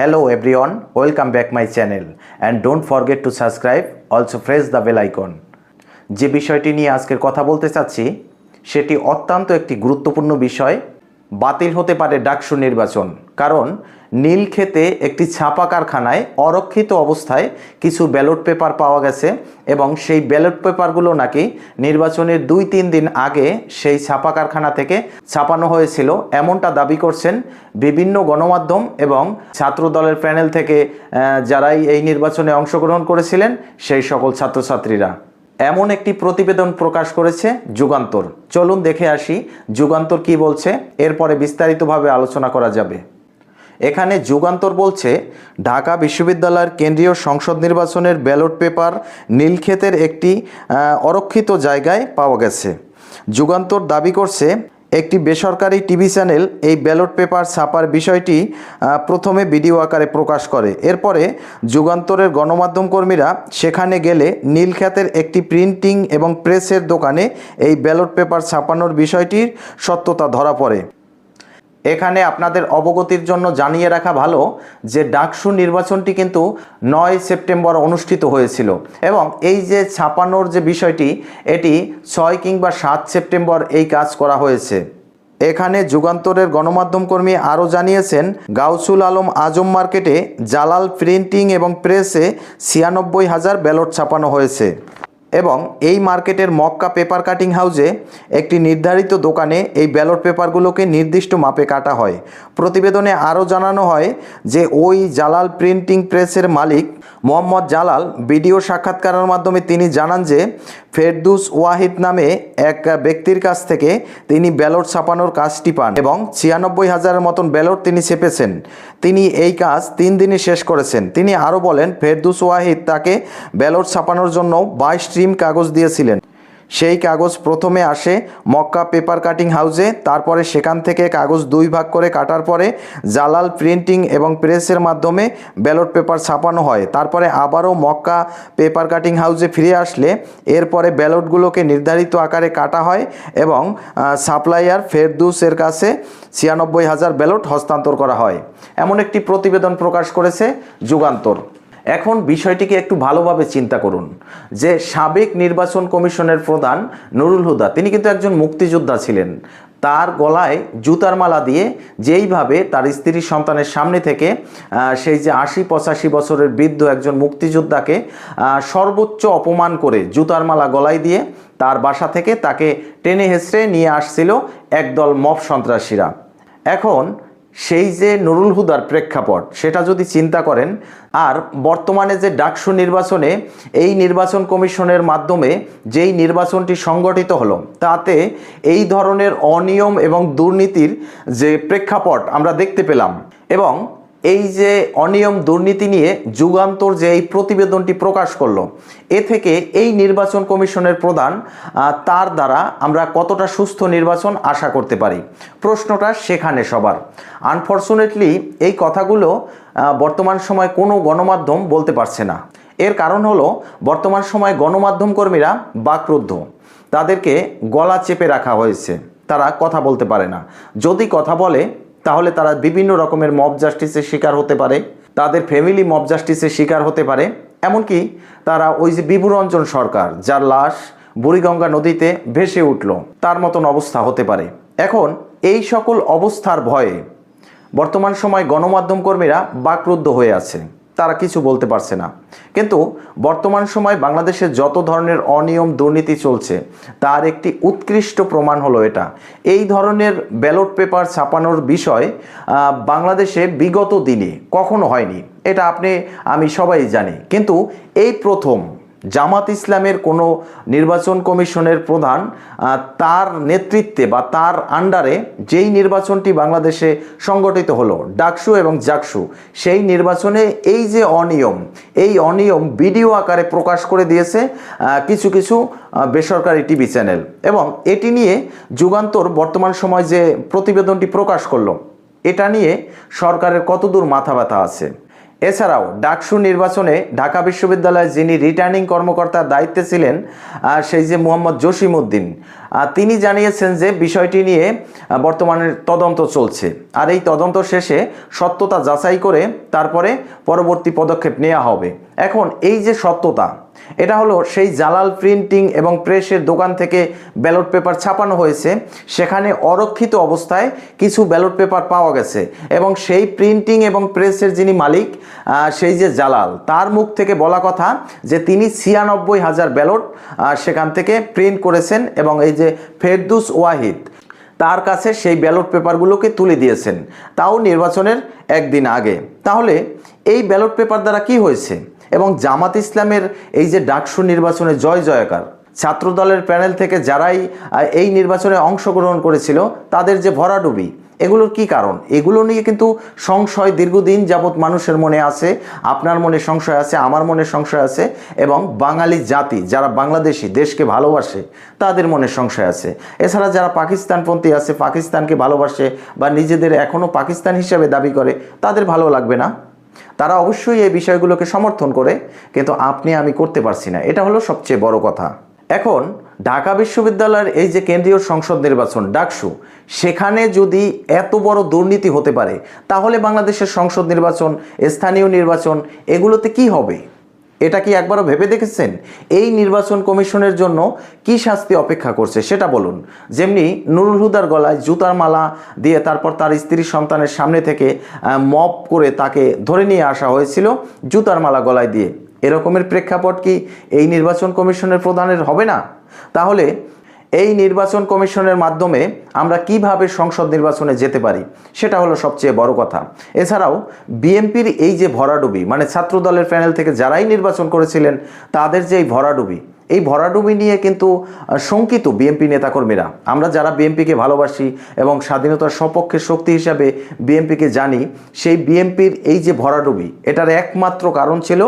Hello everyone, welcome back my channel and don't forget to subscribe, also press the bell icon. যে বিষয়টি নিয়ে আজকের কথা বলতে চাচ্ছি সেটি অত্যন্ত একটি গুরুত্বপূর্ণ বিষয় বাতিল হতে পারে ডাকসু নির্বাচন কারণ নীলক্ষেতে একটি ছাপা কারখানায় অরক্ষিত অবস্থায় কিছু ব্যালট পেপার পাওয়া গেছে এবং সেই ব্যালট পেপারগুলো নাকি নির্বাচনের দুই তিন দিন আগে সেই ছাপা কারখানা থেকে ছাপানো হয়েছিল। এমনটা দাবি করছেন বিভিন্ন গণমাধ্যম এবং ছাত্র দলের প্যানেল থেকে যারাই এই নির্বাচনে অংশগ্রহণ করেছিলেন সেই সকল ছাত্রছাত্রীরা। এমন একটি প্রতিবেদন প্রকাশ করেছে যুগান্তর। চলুন দেখে আসি যুগান্তর কি বলছে। এরপরে বিস্তারিতভাবে আলোচনা করা যাবে। এখানে যুগান্তর বলছে, ঢাকা বিশ্ববিদ্যালয়ের কেন্দ্রীয় সংসদ নির্বাচনের ব্যালট পেপার নীলক্ষেতের একটি অরক্ষিত জায়গায় পাওয়া গেছে। যুগান্তর দাবি করছে, একটি বেসরকারি টিভি চ্যানেল এই ব্যালট পেপার ছাপার বিষয়টি প্রথমে ভিডিও আকারে প্রকাশ করে। এরপরে যুগান্তরের গণমাধ্যম কর্মীরা সেখানে গেলে নীলক্ষেতের একটি প্রিন্টিং এবং প্রেসের দোকানে এই ব্যালট পেপার ছাপানোর বিষয়টির সত্যতা ধরা পড়ে। এখানে আপনাদের অবগতির জন্য জানিয়ে রাখা ভালো যে ডাকসু নির্বাচনটি কিন্তু নয় সেপ্টেম্বর অনুষ্ঠিত হয়েছিল এবং এই যে ছাপানোর যে বিষয়টি, এটি ছয় কিংবা সাত সেপ্টেম্বর এই কাজ করা হয়েছে। এখানে যুগান্তরের গণমাধ্যম কর্মী আরও জানিয়েছেন, গাউসুল আলম আজম মার্কেটে জালাল প্রিন্টিং এবং প্রেসে ছিয়ানব্বই হাজার ব্যালট ছাপানো হয়েছে। এবং এই মার্কেটের মক্কা পেপার কাটিং হাউসে একটি নির্ধারিত দোকানে এই ব্যালট পেপারগুলোকে নির্দিষ্ট মাপে কাটা হয়। প্রতিবেদনে আরও জানানো হয় যে ওই জালাল প্রিন্টিং প্রেসের মালিক মোহাম্মদ জালাল ভিডিও সাক্ষাৎকারের মাধ্যমে তিনি জানান যে ফেরদুস ওয়াহিদ নামে এক ব্যক্তির কাছ থেকে তিনি ব্যালট ছাপানোর কাজটি পান এবং ছিয়ানব্বই হাজারের মতন ব্যালট তিনি ছেপেছেন। তিনি এই কাজ তিন দিনে শেষ করেছেন। তিনি আরও বলেন, ফেরদুস ওয়াহিদ তাকে ব্যালট ছাপানোর জন্য বাইশ স্ট্রিম কাগজ দিয়েছিলেন। সেই কাগজ প্রথমে আসে মক্কা পেপার কাটিং হাউসে, তারপরে সেখান থেকে কাগজ দুই ভাগ করে কাটার পরে জালাল প্রিন্টিং এবং প্রেসের মাধ্যমে ব্যালট পেপার ছাপানো হয়। তারপরে আবারও মক্কা পেপার কাটিং হাউসে ফিরে আসলে, এরপরে ব্যালটগুলোকে নির্ধারিত আকারে কাটা হয় এবং সাপ্লাইয়ার ফেরদুসের কাছে ছিয়ানব্বই হাজার ব্যালট হস্তান্তর করা হয়। এমন একটি প্রতিবেদন প্রকাশ করেছে যুগান্তর। এখন বিষয়টিকে একটু ভালোভাবে চিন্তা করুন। যে সাবেক নির্বাচন কমিশনের প্রধান নুরুল হুদা, তিনি কিন্তু একজন মুক্তিযোদ্ধা ছিলেন। তার গলায় জুতার মালা দিয়ে যেইভাবে তার স্ত্রী সন্তানের সামনে থেকে সেই যে আশি পঁচাশি বছরের বৃদ্ধ একজন মুক্তিযোদ্ধাকে সর্বোচ্চ অপমান করে জুতার মালা গলায় দিয়ে তার বাসা থেকে তাকে টেনে হেসড়ে নিয়ে আসছিল একদল মব সন্ত্রাসীরা। এখন সেই যে নুরুল হুদার প্রেক্ষাপট, সেটা যদি চিন্তা করেন, আর বর্তমানে যে ডাকসু নির্বাচনে এই নির্বাচন কমিশনের মাধ্যমে যেই নির্বাচনটি সংগঠিত হলো, তাতে এই ধরনের অনিয়ম এবং দুর্নীতির যে প্রেক্ষাপট আমরা দেখতে পেলাম এবং এই যে অনিয়ম দুর্নীতি নিয়ে যুগান্তর যে এই প্রতিবেদনটি প্রকাশ করল, এ থেকে এই নির্বাচন কমিশনের প্রধান তার দ্বারা আমরা কতটা সুস্থ নির্বাচন আশা করতে পারি? প্রশ্নটা সেখানে সবার। আনফর্চুনেটলি এই কথাগুলো বর্তমান সময় কোনো গণমাধ্যম বলতে পারছে না। এর কারণ হলো, বর্তমান সময় গণমাধ্যম কর্মীরা বাকরুদ্ধ। তাদেরকে গলা চেপে রাখা হয়েছে। তারা কথা বলতে পারে না। যদি কথা বলে তাহলে তারা বিভিন্ন রকমের মব জাস্টিসের শিকার হতে পারে, তাদের ফ্যামিলি মব জাস্টিসের শিকার হতে পারে, এমনকি তারা ওই যে বিভুরঞ্জন সরকার, যার লাশ বুড়িগঙ্গা নদীতে ভেসে উঠল, তার মতন অবস্থা হতে পারে। এখন এই সকল অবস্থার ভয়ে বর্তমান সময় গণমাধ্যম কর্মীরা বাকরুদ্ধ হয়ে আছে। তারা কিছু বলতে পারছে না। কিন্তু বর্তমান সময় বাংলাদেশে যত ধরনের অনিয়ম দুর্নীতি চলছে, তার একটি উৎকৃষ্ট প্রমাণ হলো এটা। এই ধরনের ব্যালট পেপার ছাপানোর বিষয় বাংলাদেশে বিগত দিনে কখনো হয়নি। এটা আপনি, আমি সবাই জানি। কিন্তু এই প্রথম জামাত ইসলামের কোনো নির্বাচন কমিশনের প্রধান তার নেতৃত্বে বা তার আন্ডারে যেই নির্বাচনটি বাংলাদেশে সংগঠিত হলো, ডাকসু এবং জাকসু, সেই নির্বাচনে এই যে অনিয়ম, এই অনিয়ম ভিডিও আকারে প্রকাশ করে দিয়েছে কিছু কিছু বেসরকারি টিভি চ্যানেল। এবং এটি নিয়ে যুগান্তর বর্তমান সময় যে প্রতিবেদনটি প্রকাশ করল, এটা নিয়ে সরকারের কতদূর মাথা ব্যথা আছে? এছাড়াও ডাকসু নির্বাচনে ঢাকা বিশ্ববিদ্যালয়ে যিনি রিটার্নিং কর্মকর্তার দায়িত্বে ছিলেন সেই যে মোহাম্মদ জসিম উদ্দিন তিনি জানিয়েছেন যে বিষয়টি নিয়ে বর্তমানে তদন্ত চলছে। আর এই তদন্ত শেষে সত্যতা যাচাই করে তারপরে পরবর্তী পদক্ষেপ নেওয়া হবে। এখন এই যে সত্যতা এটা হলো সেই জালাল প্রিন্টিং এবং প্রেসের দোকান থেকে ব্যালট পেপার ছাপানো হয়েছে। সেখানে অরক্ষিত অবস্থায় কিছু ব্যালট পেপার পাওয়া গেছে এবং সেই প্রিন্টিং এবং প্রেসের যিনি মালিক সেই যে জালাল, তার মুখ থেকে বলা কথা যে তিনি ছিয়ানব্বই হাজার ব্যালট সেখান থেকে প্রিন্ট করেছেন এবং এই যে ফেরদুস ওয়াহিদ, তার কাছে সেই ব্যালট পেপারগুলোকে তুলে দিয়েছেন। তাও নির্বাচনের একদিন আগে। তাহলে এই ব্যালট পেপার দ্বারা কি হয়েছে? এবং জামাত ইসলামের এই যে ডাকসু নির্বাচনে জয় জয়কার, ছাত্রদলের প্যানেল থেকে যারাই এই নির্বাচনে অংশগ্রহণ করেছিল, তাদের যে ভরাডুবি, এগুলোর কি কারণ? এগুলো নিয়ে কিন্তু সংশয় দীর্ঘদিন যাবৎ মানুষের মনে আছে, আপনার মনে সংশয় আছে, আমার মনে সংশয় আছে এবং বাঙালি জাতি যারা বাংলাদেশি, দেশকে ভালোবাসে, তাদের মনে সংশয় আছে। এছাড়া যারা পাকিস্তানপন্থী আছে, পাকিস্তানকে ভালোবাসে বা নিজেদের এখনও পাকিস্তান হিসাবে দাবি করে, তাদের ভালো লাগবে না? তারা অবশ্যই এই বিষয়গুলোকে সমর্থন করে, কিন্তু আপনি, আমি করতে পারছি না। এটা হলো সবচেয়ে বড় কথা। এখন, ঢাকা বিশ্ববিদ্যালয়ের এই যে কেন্দ্রীয় সংসদ নির্বাচন, ডাকসু, সেখানে যদি এত বড় দুর্নীতি হতে পারে, তাহলে বাংলাদেশের সংসদ নির্বাচন, স্থানীয় নির্বাচন, এগুলোতে কি হবে? এটা কি একবারও ভেবে দেখেছেন? এই নির্বাচন কমিশনের জন্য কি শাস্তি অপেক্ষা করছে সেটা বলুন। যেমনি নুরুল হুদার গলায় জুতার মালা দিয়ে তারপর তার স্ত্রীর সন্তানের সামনে থেকে মপ করে তাকে ধরে নিয়ে আসা হয়েছিল জুতার মালা গলায় দিয়ে। এরকমের প্রেক্ষাপট কি এই নির্বাচন কমিশনের প্রধানের হবে না? তাহলে এই নির্বাচন কমিশনের মাধ্যমে আমরা কীভাবে সংসদ নির্বাচনে যেতে পারি, সেটা হলো সবচেয়ে বড় কথা। এছাড়াও, বিএনপির এই যে ভরাডুবি মানে ছাত্রদলের প্যানেল থেকে যারাই নির্বাচন করেছিলেন, তাদের যে এই ভরাডুবি এই ভরাডুবি নিয়ে কিন্তু শঙ্কিত বিএনপি নেতাকর্মীরা। আমরা যারা বিএনপিকে ভালোবাসি এবং স্বাধীনতার সপক্ষে শক্তি হিসাবে বিএনপিকে জানি, সেই বিএনপির এই যে ভরাডুবি, এটার একমাত্র কারণ ছিল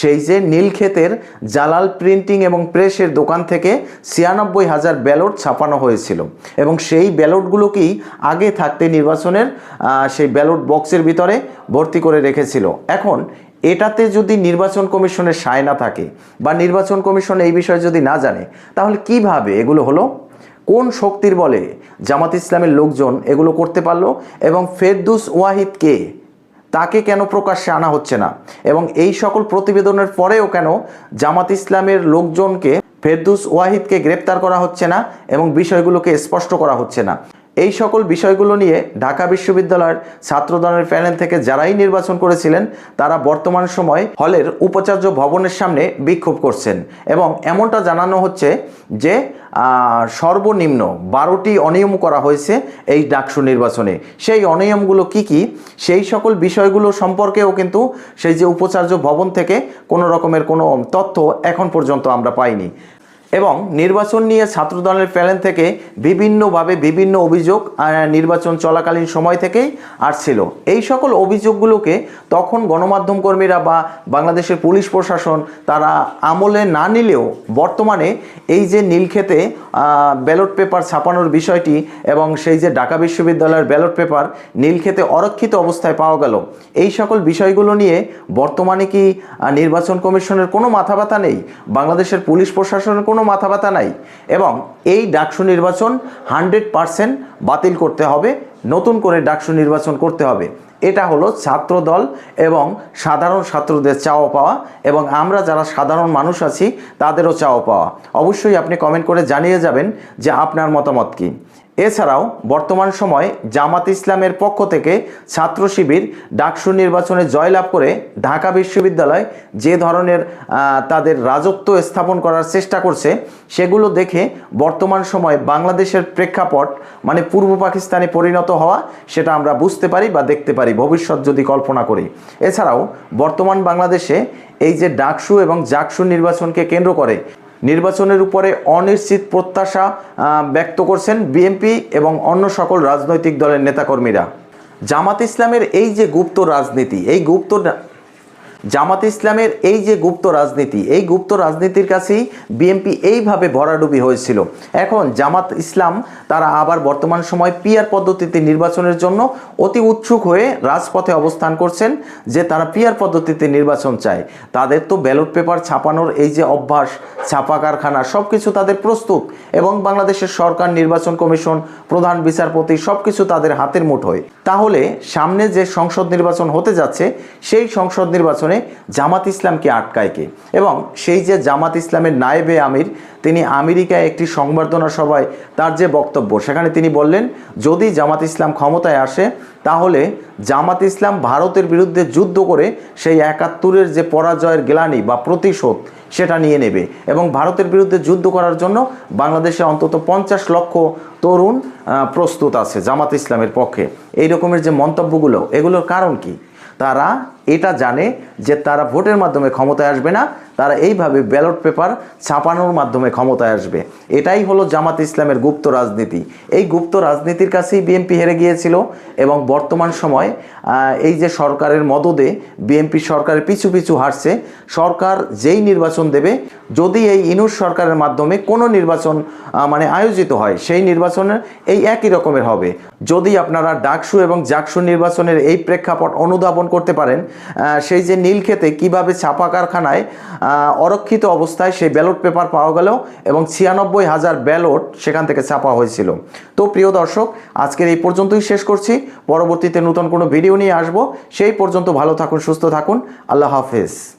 সেই যে নীলক্ষেতের জালাল প্রিন্টিং এবং প্রেসের দোকান থেকে ছিয়ানব্বই হাজার ব্যালট ছাপানো হয়েছিল। এবং সেই ব্যালটগুলোকেই আগে থাকতে নির্বাচনের সেই ব্যালট বক্সের ভিতরে ভর্তি করে রেখেছিল। এখন এটাতে যদি নির্বাচন কমিশনের সায় না থাকে বা নির্বাচন কমিশন এই বিষয়ে যদি না জানে, তাহলে কীভাবে এগুলো হলো? কোন শক্তির বলে জামাত ইসলামের লোকজন এগুলো করতে পারল? এবং ফেরদুস ওয়াহিদকে তাকে কেন প্রকাশ্যে আনা হচ্ছে না? এবং এই সকল প্রতিবেদনের পরেও কেন জামাত ইসলামের লোকজনকে ফেরদুস ওয়াহিদকে গ্রেপ্তার করা হচ্ছে না এবং বিষয়গুলোকে স্পষ্ট করা হচ্ছে না? এই সকল বিষয়গুলো নিয়ে ঢাকা বিশ্ববিদ্যালয়ের ছাত্রদলের প্যানেল থেকে যারাই নির্বাচন করেছিলেন, তারা বর্তমান সময় হলের উপাচার্য ভবনের সামনে বিক্ষোভ করছেন এবং এমনটা জানানো হচ্ছে যে সর্বনিম্ন বারোটি অনিয়ম করা হয়েছে এই ডাকসু নির্বাচনে। সেই অনিয়মগুলো কি কি? সেই সকল বিষয়গুলো সম্পর্কেও কিন্তু সেই যে উপাচার্য ভবন থেকে কোনো রকমের কোনো তথ্য এখন পর্যন্ত আমরা পাইনি। এবং নির্বাচন নিয়ে ছাত্রদলের প্যানেল থেকে বিভিন্নভাবে বিভিন্ন অভিযোগ নির্বাচন চলাকালীন সময় থেকেই আসছিল। এই সকল অভিযোগগুলোকে তখন গণমাধ্যম কর্মীরা বা বাংলাদেশের পুলিশ প্রশাসন তারা আমলে না নিলেও বর্তমানে এই যে নীলক্ষেতে ব্যালট পেপার ছাপানোর বিষয়টি এবং সেই যে ঢাকা বিশ্ববিদ্যালয়ের ব্যালট পেপার নীলক্ষেতে অরক্ষিত অবস্থায় পাওয়া গেল, এই সকল বিষয়গুলো নিয়ে বর্তমানে কি নির্বাচন কমিশনের কোনো মাথা ব্যথা নেই? বাংলাদেশের পুলিশ প্রশাসনের কোনো মাথা ব্যথা নাই এবং এই ডাকসু নির্বাচন হান্ড্রেড পারসেন্ট বাতিল করতে হবে, নতুন করে ডাকসু নির্বাচন করতে হবে। এটা হলো ছাত্র দল এবং সাধারণ ছাত্রদের চাওয়া পাওয়া এবং আমরা যারা সাধারণ মানুষ আছি, তাদেরও চাওয়া পাওয়া। অবশ্যই আপনি কমেন্ট করে জানিয়ে যাবেন যে আপনার মতামত কী। এছাড়াও বর্তমান সময়ে জামাত ইসলামের পক্ষ থেকে ছাত্র শিবির ডাকসু নির্বাচনে জয়লাভ করে ঢাকা বিশ্ববিদ্যালয় যে ধরনের তাদের রাজত্ব স্থাপন করার চেষ্টা করছে, সেগুলো দেখে বর্তমান সময়ে বাংলাদেশের প্রেক্ষাপট মানে পূর্ব পাকিস্তানে পরিণত হওয়া, সেটা আমরা বুঝতে পারি বা দেখতে পারি, ভবিষ্যৎ যদি কল্পনা করি। এছাড়াও বর্তমান বাংলাদেশে এই যে ডাকসু এবং জাকসু নির্বাচনকে কেন্দ্র করে নির্বাচনের উপরে অনিশ্চিত প্রত্যাশা ব্যক্ত করছেন বিএনপি এবং অন্য সকল রাজনৈতিক দলের নেতাকর্মীরা। জামাত ইসলামের এই যে গুপ্ত রাজনীতি, এই গুপ্ত জামাত ইসলামের এই যে গুপ্ত রাজনীতি, এই গুপ্ত রাজনীতির কাছেই বিএনপি এইভাবে ভরাডুবি হয়েছিল। এখন জামাত ইসলাম তারা আবার বর্তমান সময় পিয়ার পদ্ধতিতে নির্বাচনের জন্য অতি উৎসুক হয়ে রাজপথে অবস্থান করছেন যে তারা পিয়ার পদ্ধতিতে নির্বাচন চায়। তাদের তো ব্যালট পেপার ছাপানোর এই যে অভ্যাস, ছাপা কারখানা সব কিছু তাদের প্রস্তুত এবং বাংলাদেশের সরকার, নির্বাচন কমিশন, প্রধান বিচারপতি সব কিছু তাদের হাতের মুঠোয়। তাহলে সামনে যে সংসদ নির্বাচন হতে যাচ্ছে, সেই সংসদ নির্বাচনে জামাত ইসলামকে আটকায় কে? এবং সেই যে জামাত ইসলামের নায়েবে আমির, তিনি আমেরিকায় একটি সংবর্ধনা সভায় তার যে বক্তব্য, সেখানে তিনি বললেন, যদি জামাত ইসলাম ক্ষমতায় আসে, তাহলে জামাত ইসলাম ভারতের বিরুদ্ধে যুদ্ধ করে সেই একাত্তরের যে পরাজয়ের গ্লানি বা প্রতিশোধ, সেটা নিয়ে নেবে এবং ভারতের বিরুদ্ধে যুদ্ধ করার জন্য বাংলাদেশে অন্তত পঞ্চাশ লক্ষ তরুণ প্রস্তুত আছে জামাত ইসলামের পক্ষে। এই রকমের যে মন্তব্যগুলো, এগুলোর কারণ কি? তারা এটা জানে যে তারা ভোটের মাধ্যমে ক্ষমতায় আসবে না তারা এইভাবে ব্যালট পেপার ছাপানোর মাধ্যমে ক্ষমতায় আসবে। এটাই হলো জামাত ইসলামের গুপ্ত রাজনীতি। এই গুপ্ত রাজনীতির কাছেই বিএনপি হেরে গিয়েছিল এবং বর্তমান সময় এই যে সরকারের মদদে বিএনপি সরকারের পিছু পিছু হারছে সরকার যেই নির্বাচন দেবে, যদি এই ইনুস সরকারের মাধ্যমে কোনো নির্বাচন মানে আয়োজিত হয়, সেই নির্বাচনের এই একই রকমের হবে। যদি আপনারা ডাকসু এবং জাকসু নির্বাচনের এই প্রেক্ষাপট অনুধাবন করতে পারেন সেই যে নীলক্ষেতে কীভাবে ছাপা কারখানায় অরক্ষিত অবস্থায় সেই ব্যালট পেপার পাওয়া গেল এবং ছিয়ানব্বই হাজার ব্যালট সেখান থেকে ছাপা হয়েছিল। তো প্রিয় দর্শক, আজকের এই পর্যন্তই শেষ করছি। পরবর্তীতে নতুন কোনো ভিডিও নিয়ে আসব। সেই পর্যন্ত ভালো থাকুন, সুস্থ থাকুন। আল্লাহ হাফেজ।